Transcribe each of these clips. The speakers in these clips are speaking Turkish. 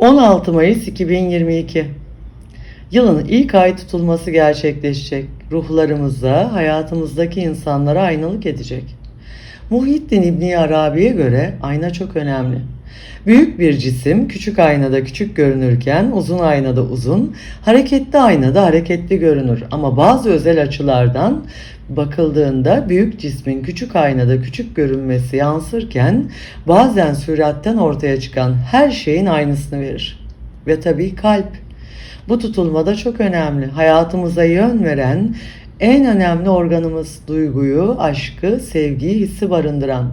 16 Mayıs 2022 Yılın ilk ay tutulması gerçekleşecek. Ruhlarımıza, hayatımızdaki insanlara aynalık edecek. Muhyiddin İbni Arabi'ye göre ayna çok önemli. Büyük bir cisim küçük aynada küçük görünürken uzun aynada uzun, hareketli aynada hareketli görünür. Ama bazı özel açılardan bakıldığında büyük cismin küçük aynada küçük görünmesi yansırken bazen süratten ortaya çıkan her şeyin aynısını verir. Ve tabii kalp. Bu tutulmada çok önemli. Hayatımıza yön veren en önemli organımız duyguyu, aşkı, sevgiyi, hissi barındıran.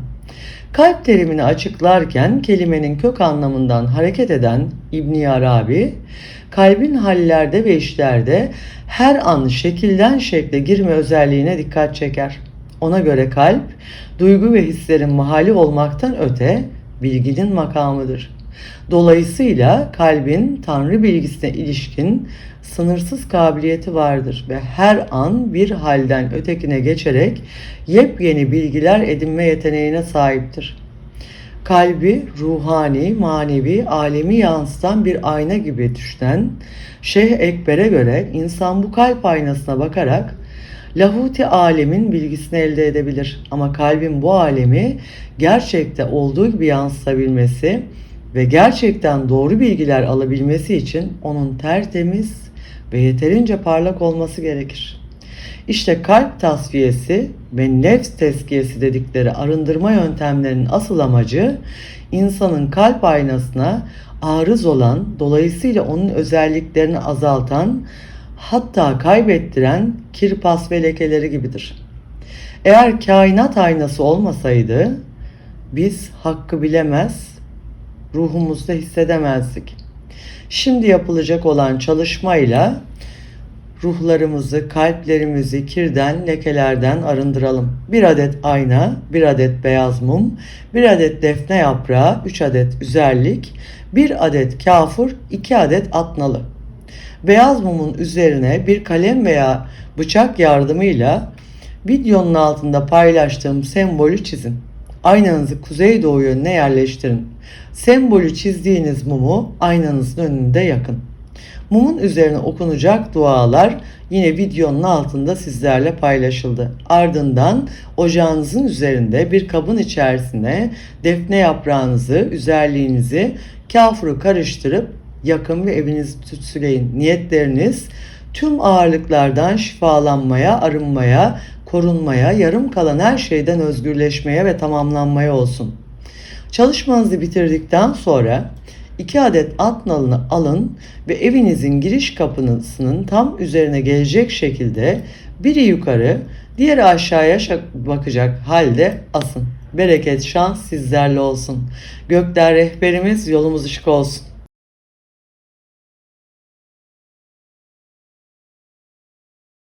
Kalp terimini açıklarken kelimenin kök anlamından hareket eden İbn Arabi, kalbin hallerde ve işlerde her an şekilden şekle girme özelliğine dikkat çeker. Ona göre kalp, duygu ve hislerin mahali olmaktan öte bilginin makamıdır. Dolayısıyla kalbin Tanrı bilgisine ilişkin sınırsız kabiliyeti vardır ve her an bir halden ötekine geçerek yepyeni bilgiler edinme yeteneğine sahiptir. Kalbi ruhani, manevi, alemi yansıtan bir ayna gibi düşünen Şeyh Ekber'e göre insan bu kalp aynasına bakarak lahuti alemin bilgisini elde edebilir. Ama kalbin bu alemi gerçekte olduğu gibi yansıtabilmesi ve gerçekten doğru bilgiler alabilmesi için onun tertemiz ve yeterince parlak olması gerekir. İşte kalp tasfiyesi ve nefs tezkiyesi dedikleri arındırma yöntemlerinin asıl amacı insanın kalp aynasına arız olan, dolayısıyla onun özelliklerini azaltan, hatta kaybettiren kirpas ve lekeleri gibidir. Eğer kainat aynası olmasaydı biz hakkı bilemez, ruhumuzda hissedemezdik. Şimdi yapılacak olan çalışmayla ruhlarımızı, kalplerimizi kirden, lekelerden arındıralım. Bir adet ayna, bir adet beyaz mum, bir adet defne yaprağı, üç adet üzerlik, bir adet kafur, iki adet atnalı. Beyaz mumun üzerine bir kalem veya bıçak yardımıyla videonun altında paylaştığım sembolü çizin. Aynanızı kuzeydoğu yönüne yerleştirin. Sembolü çizdiğiniz mumu aynanızın önünde yakın. Mumun üzerine okunacak dualar yine videonun altında sizlerle paylaşıldı. Ardından ocağınızın üzerinde bir kabın içerisine defne yaprağınızı, üzerliğinizi, kafuru karıştırıp yakın ve evinizi tütsüleyin. Niyetleriniz tüm ağırlıklardan şifalanmaya, arınmaya, korunmaya, yarım kalan her şeyden özgürleşmeye ve tamamlanmaya olsun. Çalışmanızı bitirdikten sonra iki adet at nalını alın ve evinizin giriş kapısının tam üzerine gelecek şekilde biri yukarı, diğeri aşağıya bakacak halde asın. Bereket, şans sizlerle olsun. Gökler rehberimiz, yolumuz ışık olsun.